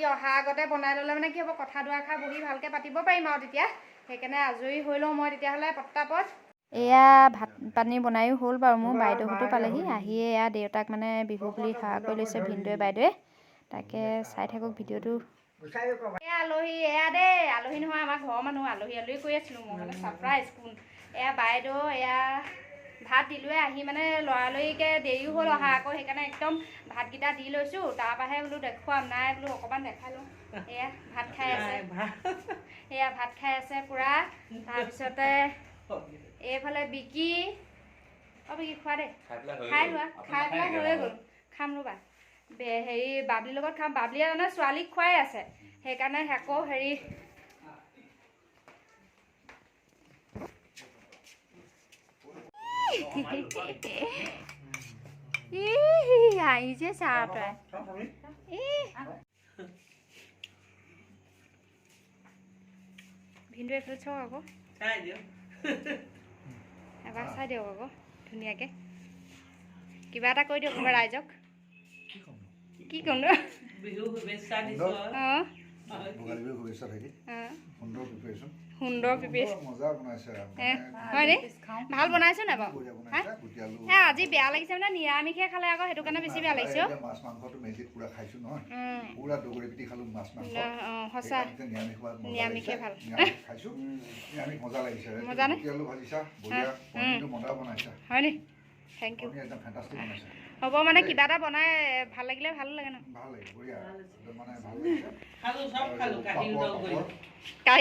সিহঁতি অহা আগতে বনাই ল'লে মানে কি হ'ব কথা দুআষাৰ বহি ভালকৈ পাতিব পাৰিম আৰু তেতিয়া। সেইকাৰণে আজৰি হৈ লওঁ মই তেতিয়াহ'লে পটাপট এয়া ভাত পানী বনায়ো হ'ল বাৰু মোৰ বাইদেউহঁতো পালেহি। আহিয়ে এয়া দেউতাক মানে বিহু বুলি সেৱা কৰি লৈছে ভিনদেৱে বাইদেৱে তাকে চাই থাকক ভিডিঅ'টো। এয়া আলহী এয়া দেই আলহী নহয় আমাৰ ঘৰৰ মানুহ আলহী আলহী কৰি আছিলোঁ। মই মানে ছাৰপ্ৰাইজ কোন? এয়া বাইদেউ এয়া ভাত দিলোৱে আহি মানে লৰালৰিকে দেৰিও হ'ল অহা আকৌ সেইকাৰণে একদম ভাতকেইটা দি লৈছোঁ তাৰপৰাহে বোলো দেখুৱাম নাই বোলো অকণমান দেখাই লওঁ এয়া ভাত খাই আছে। এয়া ভাত খাই আছে পূৰা। তাৰপিছতে এইফালে বিকি অঁ বিকি খোৱা দেই খাই লোৱা খাই পেলাই হৈয়ে গ'ল। খাম ৰ'বা। হেৰি বাবলিৰ লগত খাম। বাবলিয়ে মানে ছোৱালীক খুৱাই আছে। সেইকাৰণে আকৌ হেৰি এবাৰ চাই দিয়ক আকৌ ধুনীয়াকৈ কিবা এটা কৈ দিয়ক কোনোবা ৰাইজক কি ক'ম ন বিহু অঁ সুন্দৰ হয়নে ভাল বনাইছো নাই বাৰু? আজি বেয়া লাগিছে মানে নিৰামিষে খালে আকৌ সেইটো কাৰণে বেছি বেয়া লাগিছে নিৰামিষ। ভাল। মজা নে? থেংক ইউ হ'ব মানে কিবা এটা বনাই ভাল লাগিলে ভালো লাগে ন। ভাল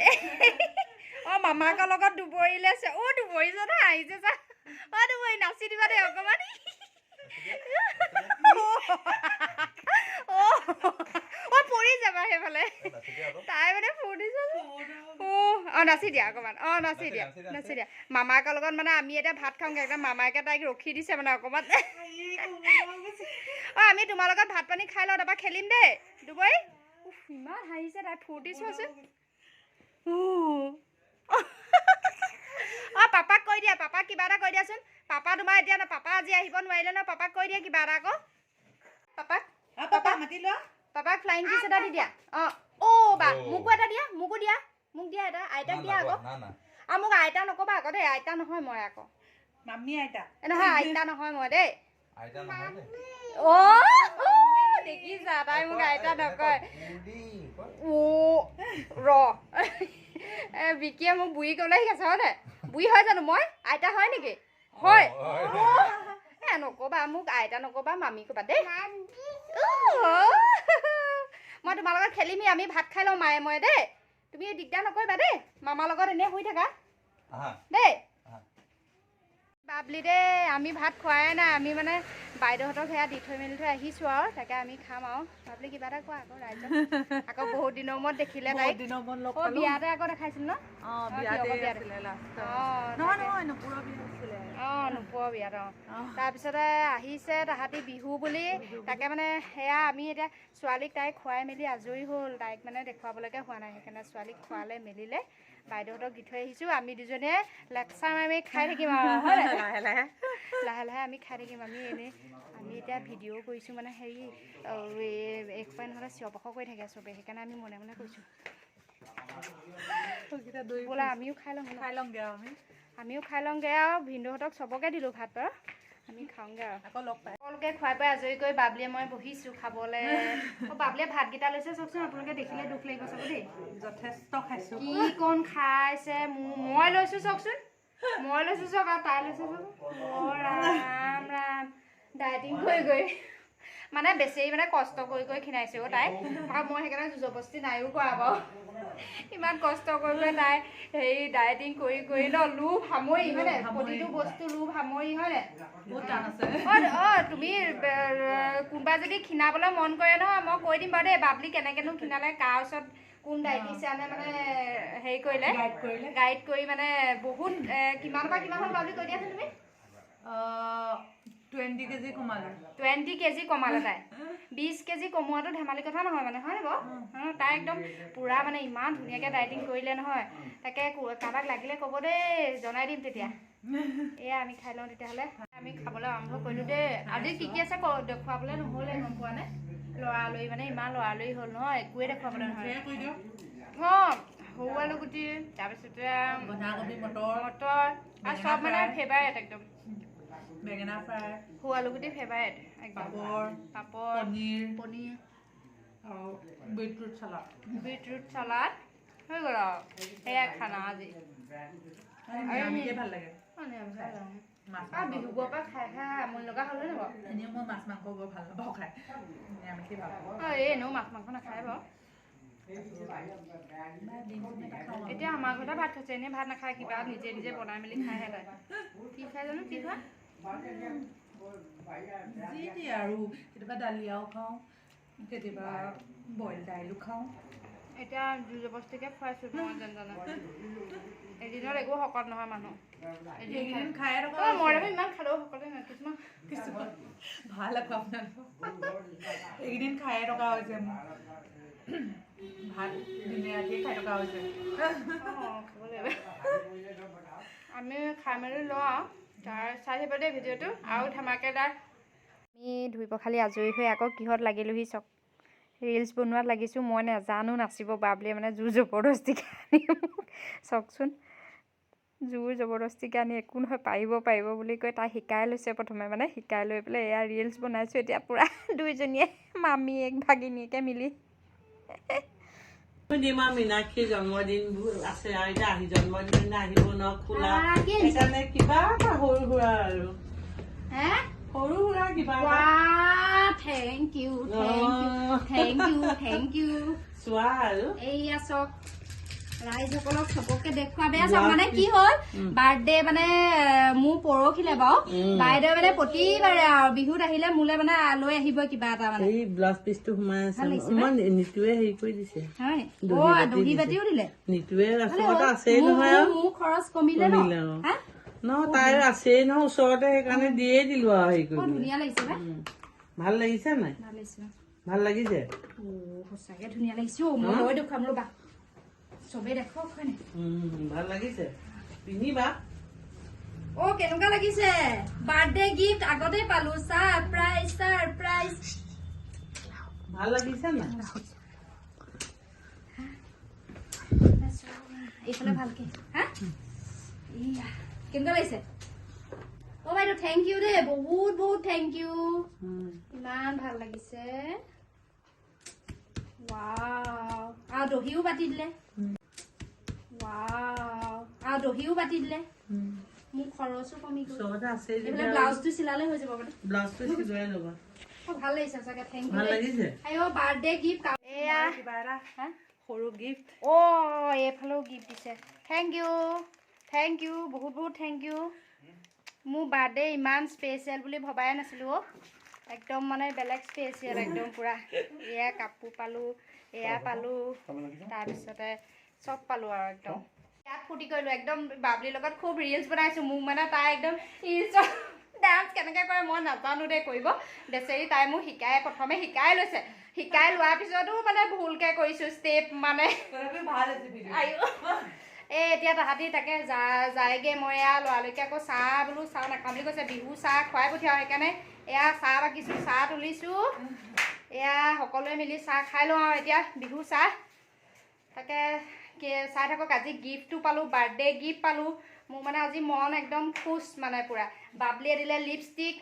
অ মামাকৰ লগত দুবৰিলে আছে অ দুবৰিছে না আহিছে চা। অ দুবৰি নাচি দিবা দেই অকণমান অ অ পৰি যাবা সেইফালে। তাই মানে ফূৰ্তিছে যে। অ অ নাচি দিয়া অকণমান অ নাচি দিয়া নাচি দিয়া মামাকৰ লগত মানে আমি এতিয়া ভাত খাওঁগৈ একদম মামাকে তাইক ৰখি দিছে মানে অকণমান অ আমি তোমাৰ লগত ভাত পানী খাই লওঁ তাৰপৰা খেলিম দেই। দুবৰি। ইমান হাঁহিছে তাই ফূৰ্তি চোৱাচোন। অ পাপাক কৈ দিয়া পাপাক কিবা এটা কৈ দিয়াচোন। পাপা তোমাৰ এতিয়া পাপা আজি আহিব নোৱাৰিলে ন পাপাক কৈ দিয়া কিবা এটা আকৌ। পাপাক পাপা মাতি লোৱা। পাপাক ফ্লাইং কিছ এটা দি দিয়া। অ অ' বা মোকো এটা দিয়া মোকো দিয়া মোক দিয়া এটা আইতাক দিয়া আকৌ। আৰু মোক আইতা নক'বা আকৌ দেই আইতা নহয় মই আকৌ। মামী আইতা। নহয় আইতা নহয় মই দেই। অ দেখিছা তাই মোক আইতা নকয়। ও ৰ এ বিকিয়ে মোক বুঢ়ী ক'বলৈ শিকাইছে হয় নাই বুঢ়ী হয় জানো মই আইতা হয় নেকি হয় এ নক'বা মোক আইতা নক'বা মামী ক'বা দেই। মই তোমাৰ লগত খেলিমেই আমি ভাত খাই লওঁ মায়ে মই দেই তুমি দিগদাৰ নকৰিবা দেই মামাৰ লগত এনেই শুই থাকা দেই বাবলি দেই আমি ভাত খোৱাই নাই আমি মানে বাইদেউহঁতক সেয়া দি থৈ মেলি থৈ আহিছোঁ আৰু তাকে আমি খাম আৰু। বাবলি কিবা এটা কোৱা আকৌ ৰাইজক। আকৌ বহুত দিনৰ মূৰত দেখিলে লগ অ বিয়াতে আকৌ দেখাইছিল ন? অ নোপোৱা বিয়াত। অঁ অঁ। তাৰপিছতে আহিছে তাহাঁতি বিহু বুলি। তাকে মানে সেয়া আমি এতিয়া ছোৱালীক তাইক খুৱাই মেলি আজৰি হ'ল। তাইক মানে দেখুৱাবলৈকে হোৱা নাই। সেইকাৰণে ছোৱালীক খোৱালে মেলিলে। বাইদেউহঁতক দি থৈ আহিছোঁ। আমি দুজনীয়ে লেকচাৰ মাৰি খাই থাকিম আৰু? লাহে লাহে লাহে। লাহে আমি খাই থাকিম আমি এনেই আমি এতিয়া ভিডিঅ' কৰিছোঁ মানে হেৰি একোপাই নহ'লে চিঞৰ বাখৰ কৰি থাকে চবেই সেইকাৰণে আমি মনে মনে কৈছোঁ। বোলা আমিও খাই লওঁ খাই লওঁগে আৰু আমি। আমিও খাই লওঁগৈ আৰু ভিনদেউহঁতক চবকে দিলোঁ ভাত বাৰু। আমি খাওঁগৈ আৰু। আকৌ লগ পাই। সকলোকে খুৱাই পাই আজৰি কৰি বাবলিয়ে মই বহিছোঁ খাবলৈ। অঁ বাবলিয়ে ভাতকেইটা লৈছে চাওকচোন আপোনালোকে দেখিলে দুখ লাগিব চাব দেই। যথেষ্ট খাইছো। কি কণ খাইছে মোৰ মই লৈছোঁ চাওকচোন। মই লৈছোঁ চাওক আৰু তাই লৈছোঁ চাওক। ৰাম ৰাম। ডায়েটিং কৰি কৰি মানে বেছি মানে কষ্ট কৰি কৰি খীনাইছে অ' তাই। আৰু মই সেইকাৰণে জবস্তি নাইও কৰা বাৰু। ইমান কষ্ট কৰি কৰি তাই হেৰি ডায়েটিং কৰি কৰি ন লোভ সামৰি হয়নে প্ৰতিটো বস্তু লোভ সামৰি হয়নে বহুত টান আছে। অ তুমি কোনোবা যদি খীনাবলৈ মন কৰে নহয় মই কৈ দিম বাৰু দেই বাবলি কেনেকেনো খীনালে কাৰ ওচৰত কোন ডাইটিচিয়ানে মানে হেৰি কৰিলে? গাইড কৰিলে। গাইড কৰি মানে বহুত কিমানৰ পৰা কিমান হ'ল বাবলি কৈ দিয়াচোন তুমি? টুৱেণ্টি কেজি কমালো। টুৱেণ্টি কেজি কমালে তাই। বিছ কেজি কমোৱাটো ধেমালি কথা নহয় মানে হয় বাৰু? তাই একদম পূৰা মানে ইমান ধুনীয়াকৈ ডাইটিং কৰিলে নহয়। তাকে কাৰোবাক লাগিলে ক'ব দেই জনাই দিম তেতিয়া। এয়া আমি খাই লওঁ তেতিয়াহ'লে। আমি খাবলৈ আৰম্ভ কৰিলোঁ দেই। আজি কি কি আছে দেখুৱাবলৈ নহ'লে গম পোৱা নে? লৰালৰি মানে ইমান লৰালৰি হ'ল নহয় একোৱে দেখুৱাবলৈ নহয়। অঁ সৰু আলু গুটি তাৰপিছতে বন্ধাকবি মটৰ। মটৰ আৰু চব মানে ফেভাৰেট একদম। বেঙেনা ফ্ৰাই সৰু আলু গুটি ফেভাৰেট পাপৰ পাপৰ পনীৰ পনীৰ। আৰু বিটৰুট চালাড বিটৰুট চালাড হৈ গ'ল আৰু। সেয়াই খানা আজি। ভাল লাগে। অঁ, নিৰামিষ খাই লওঁ। মাছ আৰু মাংস বিহুবোৰৰ পৰা খাই খাই আমনি লগা হ'লে নে বাৰু? এনেও মই মাছ মাংস বৰ ভাল নাপাওঁ খাই। নিৰামিষেই ভাল পাওঁ। অঁ, এই এনেও মাছ মাংস নাখায় বাৰু। এতিয়া আমাৰ ঘৰতে ভাত খাইছে এনেই ভাত নাখায় কিবা নিজে নিজে বনাই মেলি খাইহে তাই। কি খাই জানো কি খোৱা? যি দিয়ে আৰু কেতিয়াবা দালিয়াও খাওঁ কেতিয়াবা বইল দাইলো খাওঁ এতিয়া জোৰ জবস্তিকে খুৱাইছো মই যেন এদিনত একো শকত নহয় মানুহ এদিন খাই এইকেইদিন খায়ে থকা অঁ, মই দেখোন ইমান খালেও শকতে নহয় কিছুমান কিছুমান ভাল আকৌ আপোনালোকৰ এইকেইদিন খায়ে থকা হৈছে মোৰ ভাত দিনে ৰাতিয়ে খাই থকা হৈছে আমি খাই মেলি লওঁ আৰু তাৰ চাই থাকিব দেই ভিডিঅ'টো। আৰু ধেমাকেদাৰ আমি ধুই পখালি আজৰি হৈ আকৌ কিহত লাগিলোহি চক ৰিলচ বনোৱাত লাগিছোঁ মই নেজানো নাচিব বাবলিয়ে মানে জোৰ জবৰদস্তিকে আনি চাওকচোন জোৰ জবৰদস্তিকে আনি একো নহয় পাৰিব পাৰিব বুলি কৈ তাই শিকাই লৈছে প্ৰথমে মানে শিকাই লৈ পেলাই এয়া ৰিলচ বনাইছোঁ এতিয়া পূৰা দুইজনীয়ে মামীয়েক ভাগিনীয়েকে মিলি। ডিমা মীনাক্ষীৰ জন্মদিন আছে আৰু এতিয়া আহি জন্মদিন আহিব ন খোলা সেইকাৰণে কিবা এটা সৰু সুৰা আৰু সৰু সুৰা কিবা thank you thank you thank you চোৱা আৰু এইয়া চক ৰাইজসকলক চবকে দেখুৱাবে। চক মানে কি হ'ল? বাৰ্থডে মানে মোৰ পৰহিলে বাৰু। বাইদেউ মানে প্ৰতিবাৰে আৰু বিহুত আহিলে মোলে মানে লৈ আহিব কিবা এটা মানে। এই ব্লাউজ পিচটো সোমাই আছে। মই নিতুৱে হেৰি কৰি দিছে। হয়। দহি। বাতিও দিলে। নিতুৱে মোৰ- নহয় মোৰ- খৰচ কমিলে ন? ন তাইৰ আছেই নহয় ওচৰতে সেইকাৰণে দিয়ে দিলো আৰু হেৰি কৰি ধুনীয়া লাগিছে। ভাল লাগিছে নাই? ভাল লাগিছে। ভাল লাগিছে? সঁচাকে ধুনীয়া লাগিছে। মই দেখুৱাম ৰ'বা। চবেই দেখক হয় নাই ভাল লাগিছে। পিন্ধিবা? অ কেনেকুৱা লাগিছে? বাৰ্থডে গিফ্ট আগতে পালো। ছাৰপ্ৰাইজ ছাৰপ্ৰাইজ ভাল লাগিছে নাই এইফালে ভালকে। হা? কেনেকুৱা লাগিছে? অ বাইদেউ থেংক ইউ দেই। বহুত বহুত থেংক ইউ। ইমান ভাল লাগিছে। আৰু দহিও পাতি দিলে আৰু দহিও পাতি দিলে। মোৰ খৰচো কমি গ'ল। এইফালে ব্লাউজটো চিলালে হৈ যাব মানে। ব্লাউজটো চিলোৱাই ল'বা। অ, ভাল লাগিছে সঁচাকে থেংক ভাল ইউ লাগিছে? বাৰ্থডে গিফ্ট এয়া। কিবা এটা হা? সৰু গিফ্ট অ এইফালেও গিফ্ট দিছে। থেংক ইউ থেংক ইউ বহুত বহুত থেংক ইউ মোৰ বাৰ্থডে ইমান স্পেচিয়েল বুলি ভবাই নাছিলোঁ অ' একদম মানে বেলেগ স্পেচিয়েল একদম পূৰা। এয়া কাপোৰ পালোঁ এয়া পালোঁ তাৰপিছতে চব পালোঁ আৰু একদম। ইয়াত ফূৰ্তি কৰিলোঁ একদম বাবলিৰ লগত খুব ৰিলচ বনাইছোঁ মোক মানে তাই একদম ৰিলচৰ ডান্স কেনেকৈ কৰে মই নাজানো দেই কৰিব। বেচেৰি তাই মোক শিকাই প্ৰথমে শিকাই লৈছে। শিকাই লোৱাৰ পিছতো মানে ভুলকৈ কৰিছোঁ ষ্টেপ মানে। এই এতিয়া তাহাঁতি তাকে যা যায়গৈ মই এয়া লৰালৰিকে আকৌ চাহ বোলো চাহ নাখাওঁ বুলি কৈছে বিহু চাহ খুৱাই পঠিয়াওঁ সেইকাৰণে এয়া চাহ বাকিছোঁ চাহ তুলিছোঁ। এয়া সকলোৱে মিলি চাহ খাই লওঁ আৰু এতিয়া বিহু চাহ। তাকে চাই থাকক আজি গিফ্টটো পালোঁ বাৰ্থডে গিফ্ট পালোঁ। মোৰ মানে আজি মন একদম খুচ মানে পূৰা। বাবলিয়ে দিলে লিপষ্টিক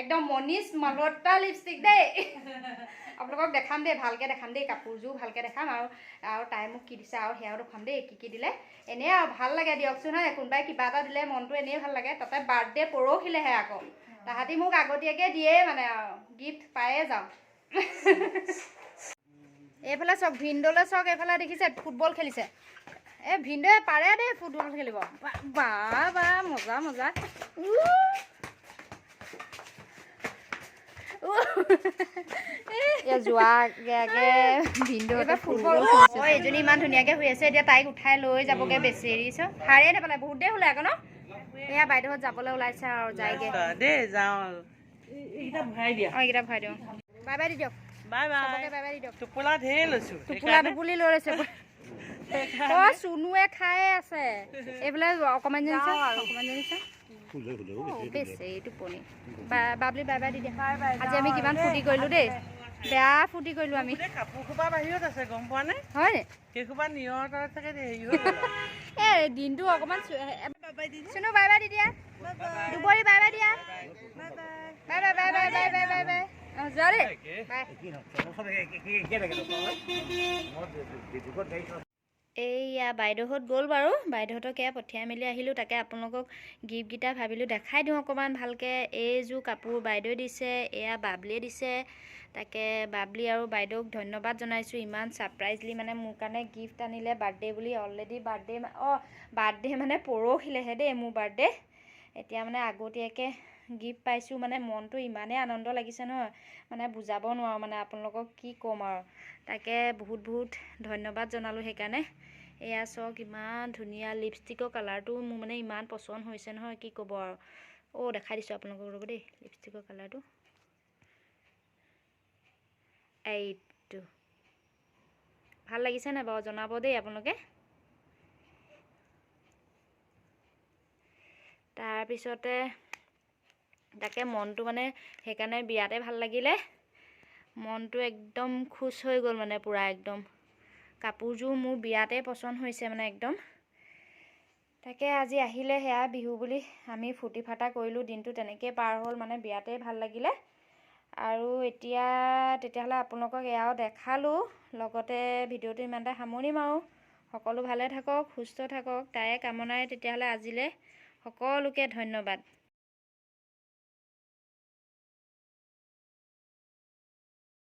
একদম মনিষ মালতা লিপষ্টিক দেই। আপোনালোকক দেখাম দেই ভালকৈ দেখাম দেই কাপোৰযোৰ ভালকৈ দেখাম আৰু আৰু তাই মোক কি দিছে আৰু সেয়াও দেখাম দেই কি কি দিলে। এনেই আৰু ভাল লাগে দিয়কচোন হয় কোনোবাই কিবা এটা দিলে মনটো এনেই ভাল লাগে তাতে বাৰ্থডে পৰহিলেহে আকৌ। তাহাঁতি মোক আগতীয়াকৈ দিয়েই মানে আৰু গিফ্ট পায়ে যাওঁ এইফালে চাওক ভিনদলৈ চাওক এইফালে দেখিছে ফুটবল খেলিছে। এই ভিনদৱে পাৰে দেই ফুটবল খেলিব। বা- বা বা মজা মজা। আগে ভিনদেউহঁতে অ এইজনী ইমান ধুনীয়াকৈ শুই আছে এতিয়া তাইক উঠাই লৈ যাবগৈ বেচেৰি চ সাৰে নাপালে বহুত দেৰি হ'লে আকৌ ন? এয়া বাইদেউহঁত যাবলৈ ওলাইছে আৰু যায়গৈ। দেই যাওঁ। আৰু এই- এইকেইটা ভৰাই দিয়া। অঁ এইকেইটা ভৰাই দিওঁ। বাই বাই দি দিয়ক। বাই চবকে বাই বাই বাই দি দিয়ক। টোপোলা ঢেৰ লৈছো টোপোলা টোপুলি লৈ লৈছে। অ চুনুৱে খায়ে আছে। এইফালে অকণমান জনী চা অকণমান জনী চা বেছি বাবলি বাই বাই দি দিয়া আজি আমি কিমান ফূৰ্তি কৰিলোঁ দেই বেয়া ফূৰ্তি কৰিলোঁ আমি গোটেই কাপোৰ খোপা বাহিৰত আছে গম পোৱা নে হয় নি সেইসোপা নিয়ৰ তাত চাগে হেৰি হৈ গ'ল এই দিনটো অকণমান চুনু বাই বাই দি দিয়া দুবৰি বাই বাই দিয়া bye bye bye bye bye bye bye bye যোৱা দেই এইয়া বাইদেউহঁত গ'ল বাৰু। বাইদেউহঁতক এয়া পঠিয়াই মেলি আহিলোঁ। তাকে আপোনালোকক গিফ্টকেইটা ভাবিলোঁ। দেখাই দিওঁ অকণমান ভালকৈ। এইযোৰ কাপোৰ বাইদেৱে দিছে এয়া বাবলিয়ে দিছে। তাকে বাবলি আৰু বাইদেউক ধন্যবাদ জনাইছোঁ। ইমান ছাৰপ্ৰাইজলি মানে মোৰ কাৰণে গিফ্ট আনিলে বাৰ্থডে বুলি। অলৰেডি বাৰ্থডে অঁ বাৰ্থডে মানে পৰহিলেহে দেই মোৰ বাৰ্থডে। এতিয়া মানে আগতীয়াকৈ গিফ্ট পাইছোঁ মানে মনটো ইমানেই আনন্দ লাগিছে নহয়। মানে বুজাব নোৱাৰোঁ মানে আপোনালোকক কি ক'ম আৰু। তাকে বহুত বহুত ধন্যবাদ জনালোঁ সেইকাৰণে। এয়া চাওক ইমান ধুনীয়া লিপষ্টিকৰ কালাৰটো মোৰ মানে ইমান পচন্দ হৈছে নহয় কি ক'ব আৰু। অ' দেখাই দিছোঁ আপোনালোকক ৰ'ব দেই লিপষ্টিকৰ কালাৰটো এইটো। ভাল লাগিছে নাই বাৰু জনাব দেই আপোনালোকে? তাৰপিছতে তাকে মনটো মানে সেইকাৰণে বিৰাটে ভাল লাগিলে। মনটো একদম খুচ হৈ গ'ল মানে পূৰা একদম। কাপোৰযোৰ মোৰ বিৰাটেই পচন্দ হৈছে মানে একদম। তাকে আজি আহিলে সেয়া বিহু বুলি আমি ফূৰ্তি ফাৰ্তা কৰিলোঁ দিনটো তেনেকেই পাৰ হ'ল মানে বিৰাটেই ভাল লাগিলে। আৰু এতিয়া তেতিয়াহ'লে আপোনালোকক এয়াও দেখালোঁ লগতে ভিডিঅ'টো ইমানতে সামৰণি মাৰোঁ। সকলো ভালে থাকক সুস্থ থাকক তাৰে কামনাৰে তেতিয়াহ'লে আজিলৈ সকলোকে ধন্যবাদ।